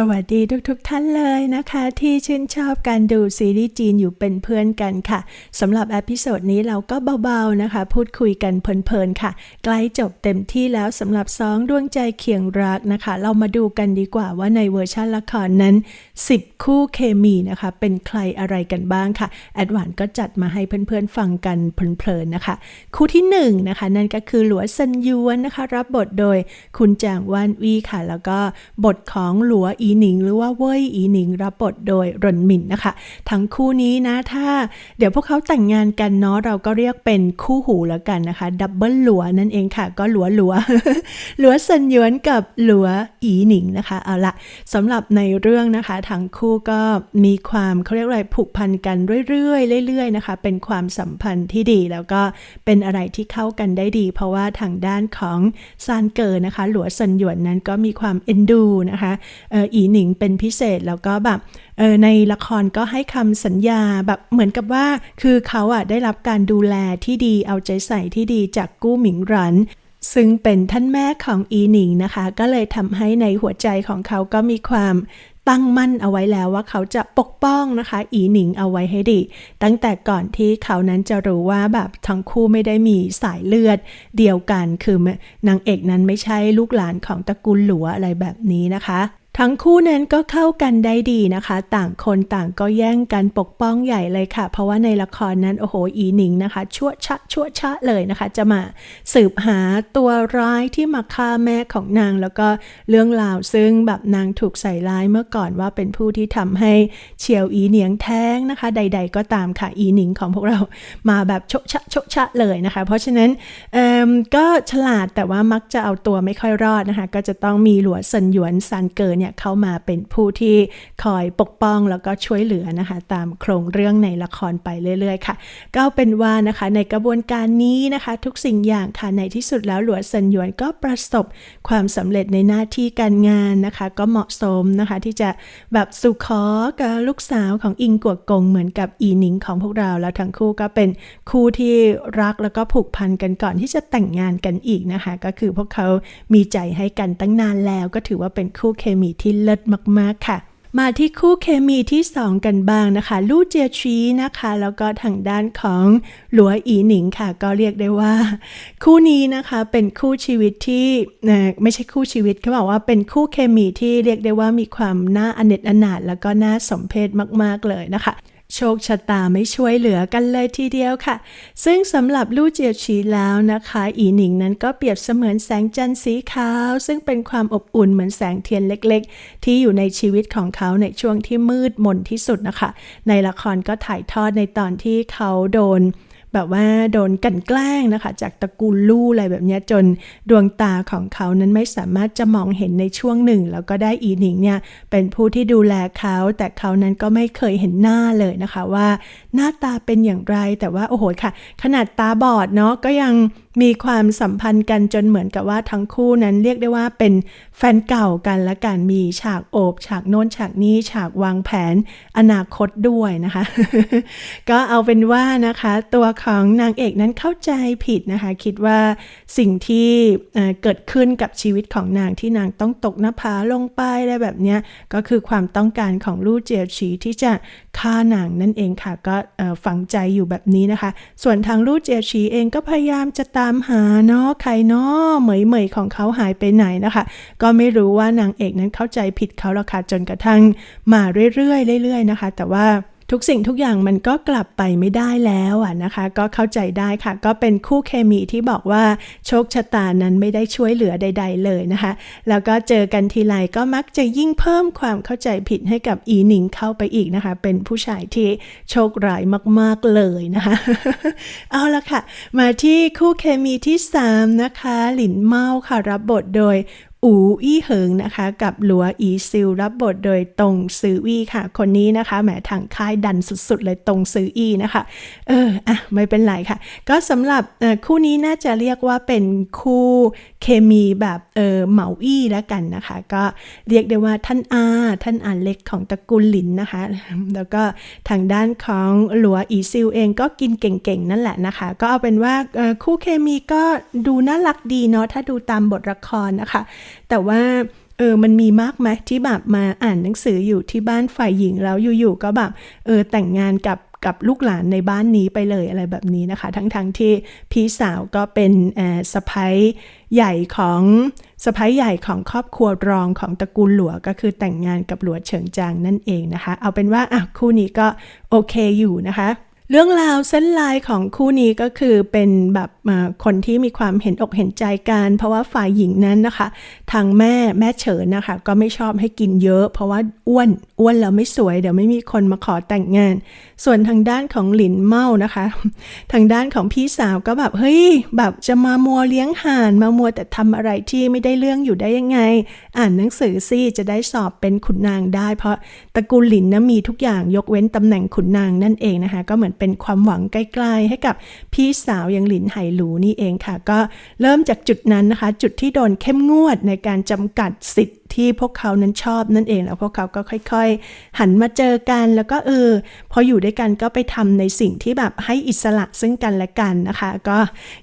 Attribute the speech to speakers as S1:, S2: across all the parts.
S1: สวัสดีทุกๆทท่านเลยนะคะ ที่ชื่นชอบการดูซีรีส์จีนอยู่เป็นเพื่อนกันค่ะสำหรับอพิโซดนี้เราก็เบาๆนะคะ พูดคุยกันเพลินๆค่ะ ใกล้จบเต็มที่แล้วสำหรับสองดวงใจเคียงรักนะคะ เรามาดูกันดีกว่าว่าในเวอร์ชันละครนั้น 10 คู่เคมีนะคะ เป็นใครอะไรกันบ้างค่ะ แอดวานก็จัดมาให้เพื่อนๆฟังกันเพลินๆนะคะ คู่ที่1นนะคะนั่นก็คือหลัวซันยวนนะคะ รับบทโดยคุณจางวานวีค่ะ แล้วก็บทของหลัวอีอีหนิง หรือว่าเว่ยอีหนิง รับบทโดยรนหมินนะคะ ทั้งคู่นี้นะถ้าเดี๋ยวพวกเขาแต่งงานกันเนาะเราก็เรียกเป็นคู่หูแล้วกันนะคะดับเบิลหลัวนั่นเองค่ะ ก็หลัวหลัวหลัวสันยวนกับหลัวอีหนิงนะคะเอาละสำหรับในเรื่องนะคะทั้งคู่ก็มีความเขาเรียกอะไรผูกพันกันเรื่อยๆเรื่อยๆนะคะ เป็นความสัมพันธ์ที่ดีแล้วก็เป็นอะไรที่เข้ากันได้ดี เพราะว่าทางด้านของซานเกอร์นะคะ หลัวสันยวนนั้นก็มีความเอ็นดูนะคะออีหนิงเป็นพิเศษแล้วก็แบบเออในละครก็ให้คำสัญญาแบบเหมือนกับว่าคือเขาอะได้รับการดูแลที่ดีเอาใจใส่ที่ดีจากกู้หมิงหรันซึ่งเป็นท่านแม่ของอีหนิงนะคะ ก็เลยทำให้ในหัวใจของเขาก็มีความตั้งมั่นเอาไว้แล้วว่าเขาจะปกป้องนะคะ อีหนิงเอาไว้ให้ดี ตั้งแต่ก่อนที่เขานั้นจะรู้ว่าแบบทั้งคู่ไม่ได้มีสายเลือดเดียวกันคือนางเอกนั้นไม่ใช่ลูกหลานของตระกูลหลัวอะไรแบบนี้นะคะ ทั้งคู่นั้นก็เข้ากันได้ดีนะคะ ต่างคนต่างก็แย่งกันปกป้องใหญ่เลยค่ะ เพราะว่าในละครนั้นโอ้โหอีหนิงนะคะ ชั่วชะชั่วชะเลยนะคะ จะมาสืบหาตัวร้ายที่มาฆ่าแม่ของนาง แล้วก็เรื่องราวซึ่งแบบนางถูกใส่ร้ายเมื่อก่อนว่าเป็นผู้ที่ทำให้เฉียวอีเหนียงแท้งนะคะ ใด ๆ ก็ตามค่ะอีหนิงของพวกเรามาแบบชชะชชะเลยนะคะ เพราะฉะนั้นก็ฉลาดแต่ว่ามักจะเอาตัวไม่ค่อยรอดนะคะ ก็จะต้องมีหลัวซันหยวนซันเกินเนี่ยเข้ามาเป็นผู้ที่คอยปกป้องแล้วก็ช่วยเหลือนะคะตามโครงเรื่องในละครไปเรื่อยๆค่ะ ก็เป็นว่านะคะในกระบวนการนี้นะคะ ทุกสิ่งอย่างค่ะในที่สุดแล้วหลวงซันหยวนก็ประสบความสำเร็จในหน้าที่การงานนะคะ ก็เหมาะสมนะคะที่จะแบบสุขอกับลูกสาวของอิงกัวกงเหมือนกับอีหนิงของพวกเราแล้วทั้งคู่ก็เป็นคู่ที่รักแล้วก็ผูกพันกันก่อนที่จะแต่งงานกันอีกนะคะ ก็คือพวกเขามีใจให้กันตั้งนานแล้ว ก็ถือว่าเป็นคู่เคมีที่เลิศมากๆค่ะ มาที่คู่เคมีที่ 2 กันบ้างนะคะ ลู่เจียชีนะคะ แล้วก็ทางด้านของหลัวอีหนิงค่ะ ก็เรียกได้ว่า คู่นี้นะคะเป็นคู่ชีวิตที่ไม่ใช่คู่ชีวิตเขาบอกว่าเป็นคู่เคมีที่เรียกได้ว่ามีความน่าอเนจอนาถแล้วก็น่าสมเพชมาก ๆเลยนะคะ โชคชะตาไม่ช่วยเหลือกันเลยทีเดียวค่ะ ซึ่งสำหรับลู่เจียวชีแล้วนะคะ อีหนิงนั้นก็เปรียบเสมือนแสงจันทร์สีขาว ซึ่งเป็นความอบอุ่นเหมือนแสงเทียนเล็กๆ ที่อยู่ในชีวิตของเขาในช่วงที่มืดมนที่สุดนะคะ ในละครก็ถ่ายทอดในตอนที่เขาโดน แบบว่าโดนกันแกล้งนะคะ จากตระกูลลู่อะไรแบบนี้จนดวงตาของเขานั้นไม่สามารถจะมองเห็นในช่วงหนึ่ง แล้วก็ได้อีหนิงเนี่ยเป็นผู้ที่ดูแลเขาแต่เขานั้นก็ไม่เคยเห็นหน้าเลยนะคะว่า หน้าตาเป็นอย่างไรแต่ว่าโอ้โหค่ะ ขนาดตาบอดเนาะก็ยัง มีความสัมพันธ์กันจนเหมือนกับว่าทั้งคู่นั้นเรียกได้ว่าเป็นแฟนเก่ากันและกันมีฉากโอบฉากโน้นฉากนี้ฉากวางแผนอนาคตด้วยนะคะ ก็เอาเป็นว่านะคะ ตัวของนางเอกนั้นเข้าใจผิดนะคะ คิดว่าสิ่งที่เกิดขึ้นกับชีวิตของนางที่นางต้องตกหน้าผาลงไปอะไรแบบนี้ก็คือความต้องการของลู่เจียวฉีที่จะ ค่าหนังนั่นเองค่ะ ก็ฝังใจอยู่แบบนี้นะคะ ส่วนทางลู่เจียวฉีเองก็พยายามจะตามหาเนาะใครเนาะเหมยเหมยของเขาหายไปไหนนะคะ ก็ไม่รู้ว่านางเอกนั้นเข้าใจผิดเขาหรอกค่ะจนกระทั่งมาเรื่อยๆเรื่อยๆนะคะ แต่ว่า ทุกสิ่งทุกอย่างมันก็กลับไปไม่ได้แล้วอะนะคะ ก็เข้าใจได้ค่ะ ก็เป็นคู่เคมีที่บอกว่าโชคชะตานั้นไม่ได้ช่วยเหลือใด ๆ เลยนะคะ แล้วก็เจอกันทีไรก็มักจะยิ่งเพิ่มความเข้าใจผิดให้กับอีหนิงเข้าไปอีกนะคะ เป็นผู้ชายที่โชคร้ายมากๆเลยนะคะ เอาละค่ะ มาที่คู่เคมีที่ 3 นะคะ หลินเมาค่ะรับบทโดย อูอี้เหิงนะคะ กับหลัวอีซิลรับบทโดยตงซืออี้ค่ะ คนนี้นะคะแหมทางค่ายดันสุดๆ เลยตงซืออี้นะคะ เอออะไม่เป็นไรค่ะ ก็สำหรับคู่นี้น่าจะเรียกว่าเป็นคู่เคมีแบบเออเหมาอี้แล้วกันนะคะ ก็เรียกได้ว่าท่านอาท่านอาเล็กของตระกูลหลินนะคะ แล้วก็ทางด้านของหลัวอีซิลเองก็กินเก่งๆนั่นแหละนะคะ ก็เอาเป็นว่าคู่เคมีก็ดูน่ารักดีเนาะถ้าดูตามบทละครนะคะแต่ว่าเออ มันมีมากไหมที่แบบมาอ่านหนังสืออยู่ที่บ้านฝ่ายหญิงแล้วอยู่ๆก็แบบเออแต่งงานกับกับลูกหลานในบ้านนี้ไปเลยอะไรแบบนี้นะคะ ทั้งๆทที่พี่สาวก็เป็นเออสะพ้ยใหญ่ของสะพ้ยใหญ่ของครอบครัวรองของตระกูลหลัวก็คือแต่งงานกับหลัวเฉิงจางนั่นเองนะคะ เอาเป็นว่าอะคู่นี้ก็โอเคอยู่นะคะ เรื่องราวเส้นลายของคู่นี้ก็คือเป็นแบบ คนที่มีความเห็นอกเห็นใจกัน เพราะว่าฝ่ายหญิงนั้นนะคะ ทางแม่แม่เฉินนะคะ ก็ไม่ชอบให้กินเยอะ เพราะว่าอ้วนอ้วนแล้วไม่สวยเดี๋ยวไม่มีคนมาขอแต่งงาน ส่วนทางด้านของหลินเมานะคะ ทางด้านของพี่สาวก็แบบเฮ้ยแบบจะมามัวเลี้ยงห่านมามัวแต่ทำอะไรที่ไม่ได้เรื่องอยู่ได้ยังไง อ่านหนังสือสิจะได้สอบเป็นขุนนางได้ เพราะตระกูลหลินนะมีทุกอย่างยกเว้นตำแหน่งขุนนางนั่นเองนะคะ ก็เหมือนเป็นความหวังใกล้ๆให้กับพี่สาวอย่างหลินไหรู้นี่เองค่ะ ก็เริ่มจากจุดนั้นนะคะ จุดที่โดนเข้มงวดในการจำกัดสิทธิที่พวกเขานั้นชอบนั่นเองแล้วพวกเขาก็ค่อยๆ หันมาเจอกัน แล้วก็เออ พออยู่ด้วยกันก็ไปทำในสิ่งที่แบบให้อิสระซึ่งกันและกันนะคะ ก็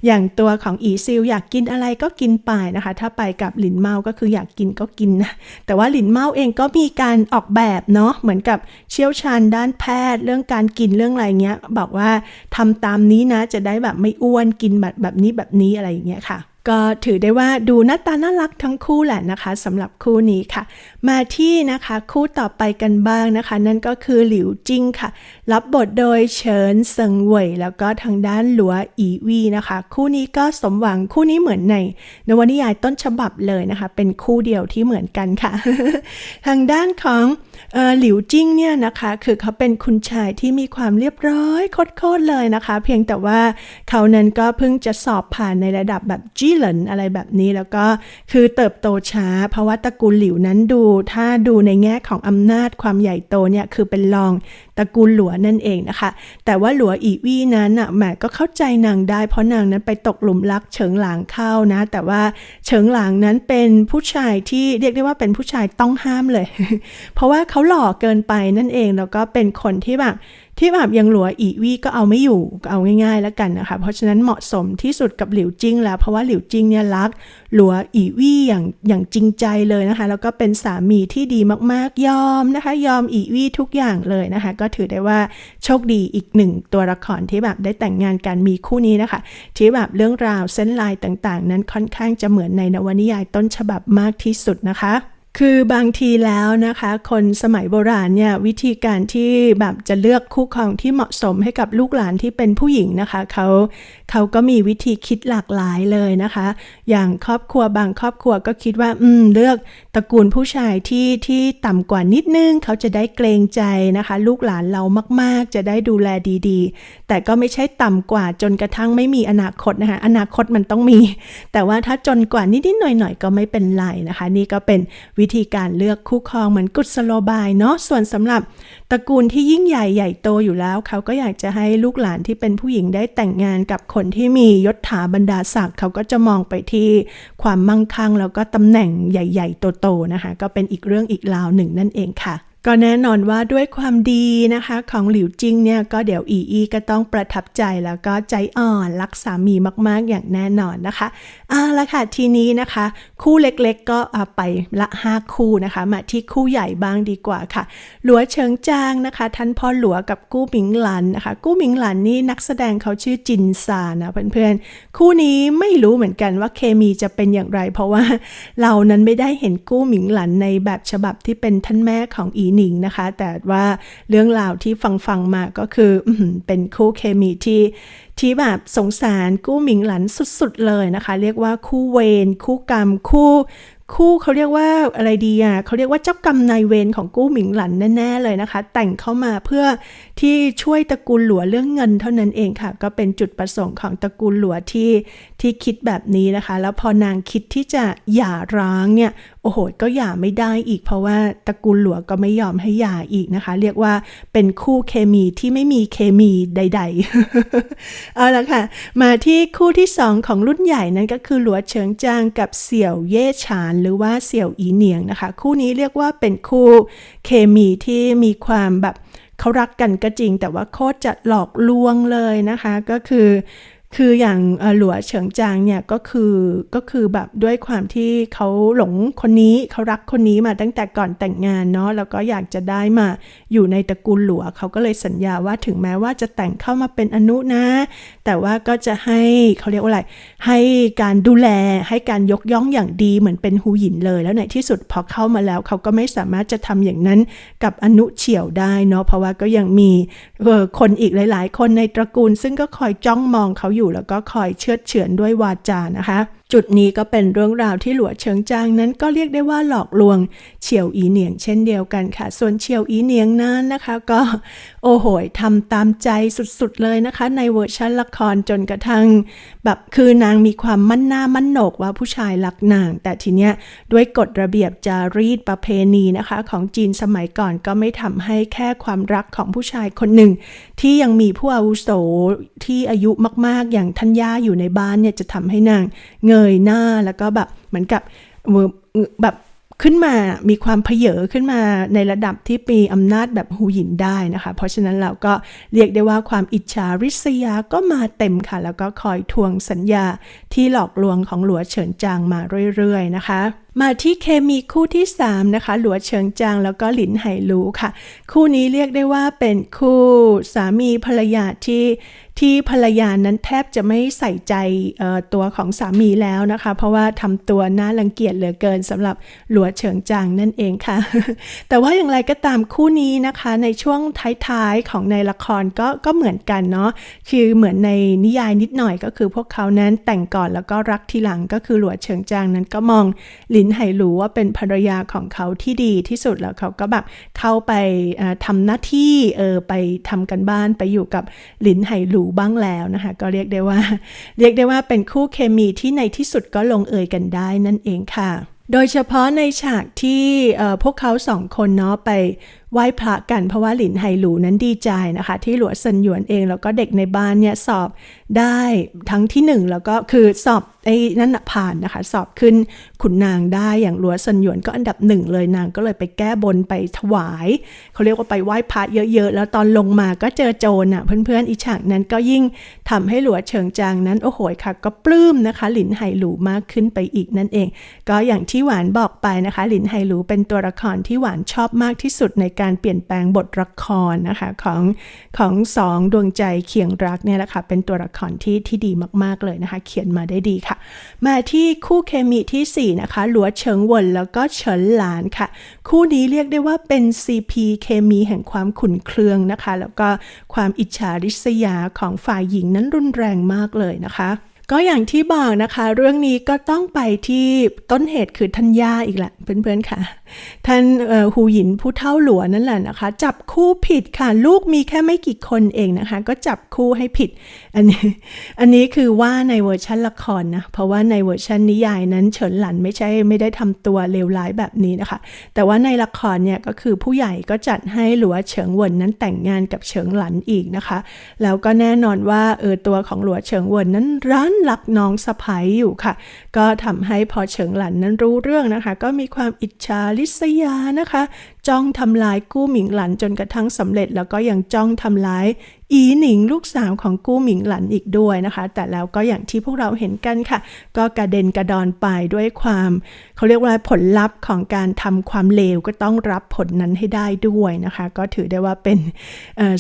S1: อย่างตัวของอีซิลอยากกินอะไรก็กินไปนะคะ ถ้าไปกับหลินเมาก็คืออยากกินก็กินนะแต่ว่าหลินเมาเองก็มีการออกแบบเนาะเหมือนกับเชี่ยวชาญด้านแพทย์ เรื่องการกินเรื่องอะไรเงี้ยบอกว่าทำตามนี้นะจะได้แบบไม่อ้วนกินแบบแบบนี้แบบนี้อะไรอย่างเงี้ยค่ะ ก็ถือได้ว่าดูหน้าตาน่ารักทั้งคู่แหละนะคะสำหรับคู่นี้ค่ะ มาที่นะคะคู่ต่อไปกันบ้างนะคะ นั่นก็คือหลิวจิ้งค่ะ รับบทโดยเฉินเซิงเหวยแล้วก็ทางด้านหลัวอีวีนะคะ คู่นี้ก็สมหวังคู่นี้เหมือนในนวนิยายต้นฉบับเลยนะคะ เป็นคู่เดียวที่เหมือนกันค่ะ ทางด้านของหลิวจิ้งเนี่ยนะคะ คือเขาเป็นคุณชายที่มีความเรียบร้อยโคตรเลยนะคะ เพียงแต่ว่าเขานั้นก็เพิ่งจะสอบผ่านในระดับแบบจีเหลินอะไรแบบนี้แล้วก็คือเติบโตช้า เพราะว่าตระกูลหลิวนั้นดู ถ้าดูในแง่ของอำนาจความใหญ่โตเนี่ยคือเป็นรองตระกูลหลัวนั่นเองนะคะ แต่ว่าหลัวอีวี่นั้นอะแหมก็เข้าใจนางได้ เพราะนางนั้นไปตกหลุมรักเฉิงหลางเข้านะ แต่ว่าเฉิงหลางนั้นเป็นผู้ชายที่เรียกได้ว่าเป็นผู้ชายต้องห้ามเลย เพราะว่าเขาหล่อเกินไปนั่นเองแล้วก็เป็นคนที่แบบ ที่แบบยังหลัวอีวี่ก็เอาไม่อยู่ก็เอาง่ายๆแล้วกันนะคะ เพราะฉะนั้นเหมาะสมที่สุดกับหลิวจิ้งแล้ว เพราะว่าหลิวจิ้งเนี่ยรักหลัวอีวี่อย่างอย่างจริงใจเลยนะคะ แล้วก็เป็นสามีที่ดีมากๆยอมนะคะ ยอมอีวี่ทุกอย่างเลยนะคะ ก็ถือได้ว่าโชคดีอีกหนึ่งตัวละครที่แบบได้แต่งงานกันมีคู่นี้นะคะ ที่แบบเรื่องราวเส้นลายต่างๆ นั้นค่อนข้างจะเหมือนในนวนิยายต้นฉบับมากที่สุดนะคะ คือบางทีแล้วนะคะ คนสมัยโบราณเนี่ยวิธีการที่แบบจะเลือกคู่ครองที่เหมาะสมให้กับลูกหลานที่เป็นผู้หญิงนะคะเขาเขาก็มีวิธีคิดหลากหลายเลยนะคะ อย่างครอบครัวบางครอบครัวก็คิดว่าอืมเลือกตระกูลผู้ชายที่ที่ต่ำกว่านิดนึงเขาจะได้เกรงใจนะคะ ลูกหลานเรามากๆ จะได้ดูแลดีๆ แต่ก็ไม่ใช่ต่ำกว่าจนกระทั่งไม่มีอนาคตนะคะอนาคตมันต้องมี แต่ว่าถ้าจนกว่านิดๆหน่อยๆก็ไม่เป็นไรนะคะ นี่ก็เป็นวิิธีการเลือกคู่ครองเหมือนกุศโลบายเนาะส่วนสำหรับตระกูลที่ยิ่งใหญ่ใหญ่โตอยู่แล้ว เขาก็อยากจะให้ลูกหลานที่เป็นผู้หญิงได้แต่งงานกับคนที่มียศถาบรรดาศักดิ์เขาก็จะมองไปที่ความมั่งคั่ง แล้วก็ตำแหน่งใหญ่ ๆ โตๆนะคะ ก็เป็นอีกเรื่องอีกราวหนึ่งนั่นเองค่ะ ก็แน่นอนว่าด้วยความดีนะคะของหลิวจิงเนี่ยก็เดี๋ยวอีอีก็ต้องประทับใจแล้วก็ใจอ่อนรักสามีมากๆอย่างแน่นอนนะคะเอาละค่ะทีนี้นะคะ คู่เล็กๆก็ไปละห้าคู่นะคะ มาที่คู่ใหญ่บ้างดีกว่าค่ะ หลัวเฉิงจางนะคะ ท่านพ่อหลัวกับกู้หมิงหลันนะคะ กู้หมิงหลันนี่นักแสดงเขาชื่อจินซานะเพื่อนๆคู่นี้ไม่รู้เหมือนกันว่าเคมีจะเป็นอย่างไร เพราะว่าเรานั้นไม่ได้เห็นกู้หมิงหลันในแบบฉบับที่เป็นท่านแม่ของอีหนิงนะคะ แต่ว่าเรื่องราวที่ฟังฟังมาก็คืออเป็นคู่เคมีที่ที่แบบสงสารกู้หมิงหลันสุดๆเลยนะคะ เรียกว่าคู่เวรคู่กรรมคู่คู่เขาเรียกว่าอะไรดีอะเขาเรียกว่าเจ้ากรรมนายเวรของกู้หมิงหลันแน่ ๆ เลยนะคะ แต่งเข้ามาเพื่อที่ช่วยตระกูลหลัวเรื่องเงินเท่านั้นเองค่ะ ก็เป็นจุดประสงค์ของตระกูลหลัวที่ที่คิดแบบนี้นะคะ แล้วพอนางคิดที่จะหย่าร้างเนี่ยโอ้โหก็หย่าไม่ได้อีก เพราะว่าตระกูลหลัวก็ไม่ยอมให้หย่าอีกนะคะ เรียกว่าเป็นคู่เคมีที่ไม่มีเคมีใด ๆ เอาละค่ะ มาที่คู่ที่2ของรุ่นใหญ่นั่นก็คือหลัวเฉิงจางกับเสี่ยวเย่ฉานหรือว่าเสี่ยวอีเหนียงนะคะ คู่นี้เรียกว่าเป็นคู่เคมีที่มีความแบบ เขารักกันก็จริง แต่ว่าโคตรจะหลอกลวงเลยนะคะ ก็คือ คืออย่างหลัวเฉิงจางเนี่ยก็คือก็คือแบบด้วยความที่เขาหลงคนนี้เขารักคนนี้มาตั้งแต่ก่อนแต่งงานเนาะแล้วก็อยากจะได้มาอยู่ในตระกูลหลัวเขาก็เลยสัญญาว่าถึงแม้ว่าจะแต่งเข้ามาเป็นอนุนะ แต่ว่าก็จะให้เขาเรียกว่าอะไรให้การดูแลให้การยกย่องอย่างดีเหมือนเป็นหูหยินเลย แล้วในที่สุดพอเข้ามาแล้วเขาก็ไม่สามารถจะทำอย่างนั้นกับอนุเฉียวได้เนาะเพราะว่าก็ยังมีเออคนอีกหลาย ๆ คนในตระกูล ซึ่งก็คอยจ้องมองเขาอยู่แล้วก็คอยเชื้อเฉือนด้วยวาจานะคะ จุดนี้ก็เป็นเรื่องราวที่หลัวเฉิงจางนั้นก็เรียกได้ว่าหลอกลวงเฉียวอีเหนียงเช่นเดียวกันค่ะ ส่วนเฉียวอีเหนียงนั้นนะคะ ก็โอ้โหทำตามใจสุดๆเลยนะคะ ในเวอร์ชันละครจนกระทั่ง แบบคือนางมีความมั่นหน้ามั่นโหนกว่าผู้ชายรักนาง แต่ทีเนี้ยด้วยกฎระเบียบจารีตประเพณีนะคะ ของจีนสมัยก่อนก็ไม่ทำให้แค่ความรักของผู้ชายคนหนึ่ง ที่ยังมีผู้อาวุโสที่อายุมากๆ อย่างท่านย่าอยู่ในบ้านเนี่ยจะทำให้นางเงยหน้าแล้วก็แบบเหมือนกับแบบขึ้นมามีความเพเยอขึ้นมาในระดับที่มีอำนาจแบบหูหยินได้นะคะ เพราะฉะนั้นเราก็เรียกได้ว่าความอิจฉาริษยาก็มาเต็มค่ะ แล้วก็คอยทวงสัญญาที่หลอกลวงของหลัวเฉินจางมาเรื่อยๆนะคะมาที่เคมีคู่ที่ 3 นะคะ หลัวเฉิงจางแล้วก็หลินไหหลูค่ะ คู่นี้เรียกได้ว่าเป็นคู่สามีภรรยาที่ที่ภรรยานั้นแทบจะไม่ใส่ใจตัวของสามีแล้วนะคะ เพราะว่าทำตัวน่ารังเกียจเหลือเกินสำหรับหลัวเฉิงจางนั่นเองค่ะ แต่ว่าอย่างไรก็ตามคู่นี้นะคะ ในช่วงท้ายๆของในละครก็ก็เหมือนกันเนาะคือเหมือนในนิยายนิดหน่อยก็คือพวกเขานั้นแต่งก่อนแล้วก็รักทีหลังก็คือหลัวเฉิงจางนั้นก็มองหลินไหหลูว่าเป็นภรรยาของเขาที่ดีที่สุดแล้วเขาก็แบบเข้าไปทำหน้าที่เออไปทำกันบ้านไปอยู่กับหลินไหหลูบ้างแล้วนะคะ ก็เรียกได้ว่า เรียกได้ว่าเป็นคู่เคมีที่ในที่สุดก็ลงเอยกันได้นั่นเองค่ะ โดยเฉพาะในฉากที่พวกเขาสองคนเนาะไป ไหว้พระกันเพราะว่าหลินไฮหลูนั้นดีใจนะคะ ที่หลัวเซินหยวนเอง แล้วก็เด็กในบ้านเนี่ยสอบได้ทั้งที่หนึ่งแล้วก็คือสอบไอ้นั่นผ่านนะคะ สอบขึ้นขุนนางได้อย่างหลัวเซินหยวนก็อันดับหนึ่งเลยนางก็เลยไปแก้บนไปถวาย เขาเรียกว่าไปไหว้พระเยอะๆ แล้วตอนลงมาก็เจอโจรอะเพื่อนๆอีฉากนั้นก็ยิ่งทำให้หลัวเฉิงจางนั้นโอ้โหค่ะ ก็ปลื้มนะคะ หลินไฮหลูมากขึ้นไปอีกนั่นเอง ก็อย่างที่หวานบอกไปนะคะ หลินไฮหลูเป็นตัวละครที่หวานชอบมากที่สุดในการการเปลี่ยนแปลงบทละครนะคะของของสองดวงใจเคียงรักเนี่ยแหละค่ะเป็นตัวละครที่ที่ดีมากๆเลยนะคะ เขียนมาได้ดีค่ะ มาที่คู่เคมีที่ 4 นะคะ หลัวเฉิงวนแล้วก็เฉินหลานค่ะ คู่นี้เรียกได้ว่าเป็น CP เคมีแห่งความขุนเคืองนะคะ แล้วก็ความอิจฉาริษยาของฝ่ายหญิงนั้นรุนแรงมากเลยนะคะ ก็อย่างที่บอกนะคะ เรื่องนี้ก็ต้องไปที่ต้นเหตุคือท่านย่าอีกแหละเพื่อนๆค่ะ ท่านหูหยินผู้เท่าหลวนั่นแหละนะคะ จับคู่ผิดค่ะ ลูกมีแค่ไม่กี่คนเองนะคะ ก็จับคู่ให้ผิด อันนี้อันนี้คือว่าในเวอร์ชันละครนะเพราะว่าในเวอร์ชันนิยายนั้นเฉินหลันไม่ใช่ไม่ได้ทำตัวเลวร้ายแบบนี้นะคะ แต่ว่าในละครเนี่ยก็คือผู้ใหญ่ก็จัดให้หลัวเฉิงเวินนั้นแต่งงานกับเฉิงหลันอีกนะคะ แล้วก็แน่นอนว่าเออตัวของหลัวเฉิงเวินนั้นร้านหลักน้องสะพ้ยอยู่ค่ะ ก็ทำให้พอเฉิงหลันนั้นรู้เรื่องนะคะ ก็มีความอิจฉาริษยานะคะ จ้องทำลายกู้หมิงหลันจนกระทั่งสำเร็จ แล้วก็ยังจ้องทำลายอีหนิงลูกสาวของกู้หมิงหลันอีกด้วยนะคะ แต่แล้วก็อย่างที่พวกเราเห็นกันค่ะ ก็กระเด็นกระดอนไปด้วยความ เขาเรียกว่าผลลัพธ์ของการทำความเลวก็ต้องรับผลนั้นให้ได้ด้วยนะคะ ก็ถือได้ว่าเป็น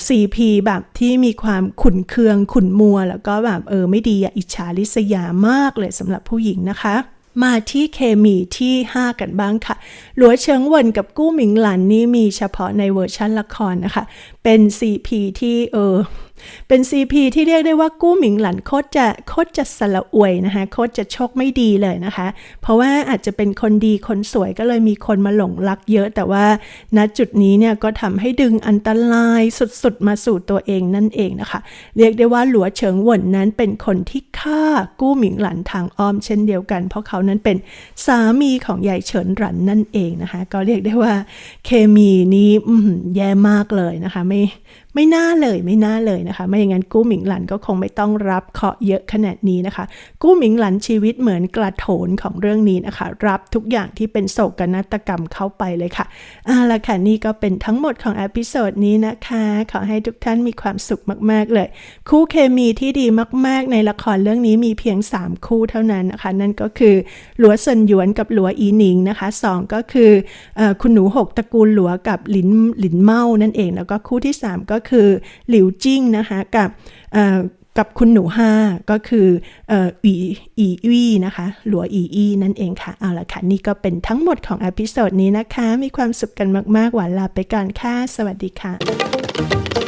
S1: ซีพีแบบที่มีความขุนเคืองขุนมัว แล้วก็แบบเออไม่ดีอิจฉาริษยามากเลยสำหรับผู้หญิงนะคะ มาที่เคมีที่ 5 กันบ้างค่ะ หลัวเฉิงเวินกับกู้หมิงหลันนี่มีเฉพาะในเวอร์ชันละครนะคะ เป็น CP ที่เออ เป็น CP ที่เรียกได้ว่ากู้หมิงหลันโคตรจะโคตรจะสละอวยนะคะโคตรจะโชคไม่ดีเลยนะคะ เพราะว่าอาจจะเป็นคนดีคนสวยก็เลยมีคนมาหลงรักเยอะ แต่ว่าณจุดนี้เนี่ยก็ทำให้ดึงอันตรายสุดๆ มาสู่ตัวเองนั่นเองนะคะ เรียกได้ว่าหลัวเฉิงหวนนั้นเป็นคนที่ฆ่ากู้หมิงหลันทางอ้อมเช่นเดียวกัน เพราะเขานั้นเป็นสามีของใหญ่เฉินหลันนั่นเองนะคะ ก็เรียกได้ว่าเคมีนี้แย่มากเลยนะคะไม่ ไม่น่าเลยไม่น่าเลยนะคะ ไม่อย่างนั้นกู้หมิงหลันก็คงไม่ต้องรับเคาะเยอะขนาดนี้นะคะ กู้หมิงหลันชีวิตเหมือนกระโถนของเรื่องนี้นะคะ รับทุกอย่างที่เป็นโศกนาฏกรรมเข้าไปเลยค่ะเอาละค่ะนี่ก็เป็นทั้งหมดของอพิโซดนี้นะคะ ขอให้ทุกท่านมีความสุขมากๆเลย คู่เคมีที่ดีมาก ๆ ในละครเรื่องนี้มีเพียง 3 คู่เท่านั้นนะคะ นั่นก็คือหลัวเซินหยวนกับหลัวอีหนิงนะคะสองก็คือออคุณหนูหกตระกูลหลัวกับหลินหลินเมานั่นเอง แล้วก็คู่ที่ 3 ก็คือหลิวจิ้งนะคะกับกับคุณหนูห้าก็คืออ่ออีอีวีนะคะหลัวอีอีนั่นเองค่ะ เอาละค่ะ นี่ก็เป็นทั้งหมดของอพิโซดนี้นะคะ มีความสุขกันมาก ๆ หวานลาไปก่อนค่ะ สวัสดีค่ะ